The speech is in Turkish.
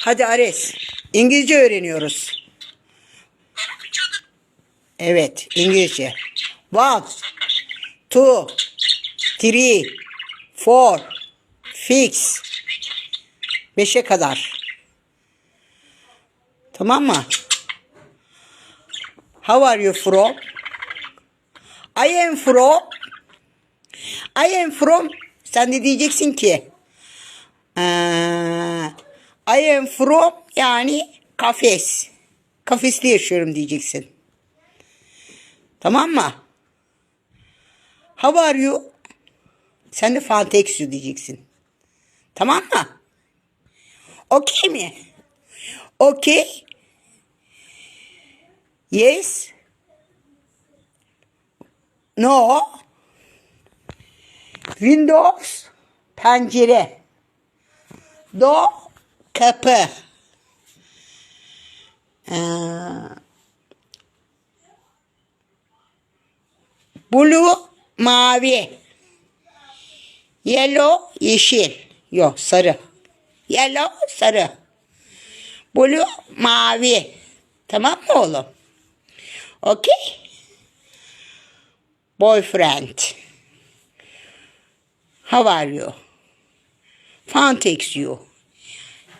Hadi Ares. İngilizce öğreniyoruz. Evet, İngilizce. One, two, three, four, six. Beşe kadar. Tamam mı? How are you from? I am from. I am from. Sen de diyeceksin ki. eee, I am from yani kafes. Kafeste yaşıyorum diyeceksin. Tamam mı? How are you? Sen de Fantexio diyeceksin. Tamam mı? Okey mi? Okey. Yes. No. Windows pencere. Do kapı. Ee, blue mavi. Yellow yeşil. Yok sarı. Yellow sarı. Blue mavi. Tamam mı oğlum? Okay? Boyfriend. How are you? Fun takes you.